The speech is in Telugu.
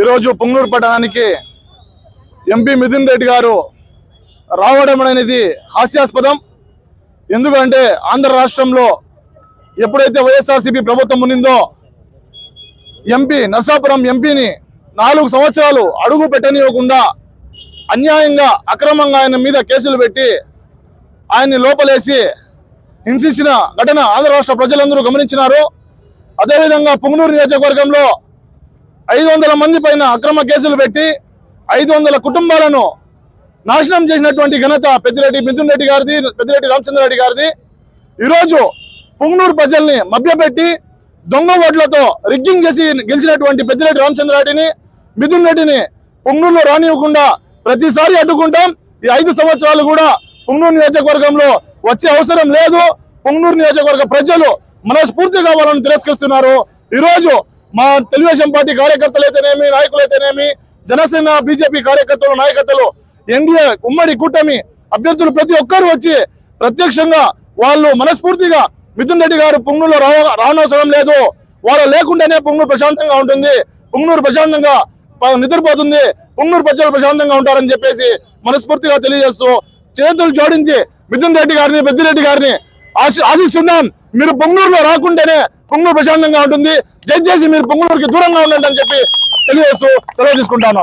ఈరోజు పొంగూరు పట్టణానికి ఎంపీ మిథున్ రెడ్డి గారు రావడం అనేది హాస్యాస్పదం. ఎందుకంటే ఆంధ్ర రాష్ట్రంలో ఎప్పుడైతే వైఎస్ఆర్సీపీ ప్రభుత్వం ఉన్నిందో ఎంపీ నర్సాపురం ఎంపీని నాలుగు సంవత్సరాలు అడుగు పెట్టనివ్వకుండా అన్యాయంగా అక్రమంగా ఆయన మీద కేసులు పెట్టి ఆయన్ని లోపలేసి హింసించిన ఘటన ఆంధ్ర రాష్ట్ర ప్రజలందరూ గమనించినారు. అదేవిధంగా పుంగనూరు నియోజకవర్గంలో ఐదు వందల మంది పైన అక్రమ కేసులు పెట్టి ఐదు వందల కుటుంబాలను నాశనం చేసినటువంటి ఘనత పెద్దిరెడ్డి మిథున్ రెడ్డి గారిది పెద్దిరెడ్డి రామచంద్రారెడ్డి గారిది. ఈరోజు పుంగనూరు ప్రజల్ని మభ్యపెట్టి దొంగ ఓట్లతో రిగ్గింగ్ చేసి గెలిచినటువంటి పెద్దిరెడ్డి రామచంద్రారెడ్డిని మిథున్ రెడ్డిని పుంగనూరులో రానివ్వకుండా ప్రతిసారి అడ్డుకుంటాం. ఈ ఐదు సంవత్సరాలు కూడా పుంగనూరు నియోజకవర్గంలో వచ్చే అవసరం లేదు. పుంగనూరు నియోజకవర్గ ప్రజలు మనస్ఫూర్తిగా వాళ్ళని తిరస్కరిస్తున్నారు. ఈరోజు మా తెలుగుదేశం పార్టీ కార్యకర్తలు అయితేనేమి నాయకులు అయితేనేమి జనసేన బీజేపీ కార్యకర్తలు నాయకత్వలు ఎన్డీఏ ఉమ్మడి కూటమి అభ్యర్థులు ప్రతి ఒక్కరు వచ్చి ప్రత్యక్షంగా వాళ్ళు మనస్ఫూర్తిగా మిథున్ రెడ్డి గారు పుంగులో రావ రానవసరం లేదు. వాళ్ళు లేకుండానే పుంగనూరు ప్రశాంతంగా ఉంటుంది. పుంగనూరు ప్రశాంతంగా నిద్రపోతుంది. పుంగూరు ప్రజలు ప్రశాంతంగా ఉంటారని చెప్పేసి మనస్ఫూర్తిగా తెలియజేస్తూ చేతులు జోడించి మిథున్ రెడ్డి గారిని పెద్దిరెడ్డి గారిని ఆశ- ఆశిస్తున్నాం. మీరు పొంగూరులో రాకుంటేనే పొంగూరు ప్రశాంతంగా ఉంటుంది. దయచేసి మీరు పొంగూరుకి దూరంగా ఉండండి అని చెప్పి తెలియజేస్తూ సెలవు తీసుకుంటాను.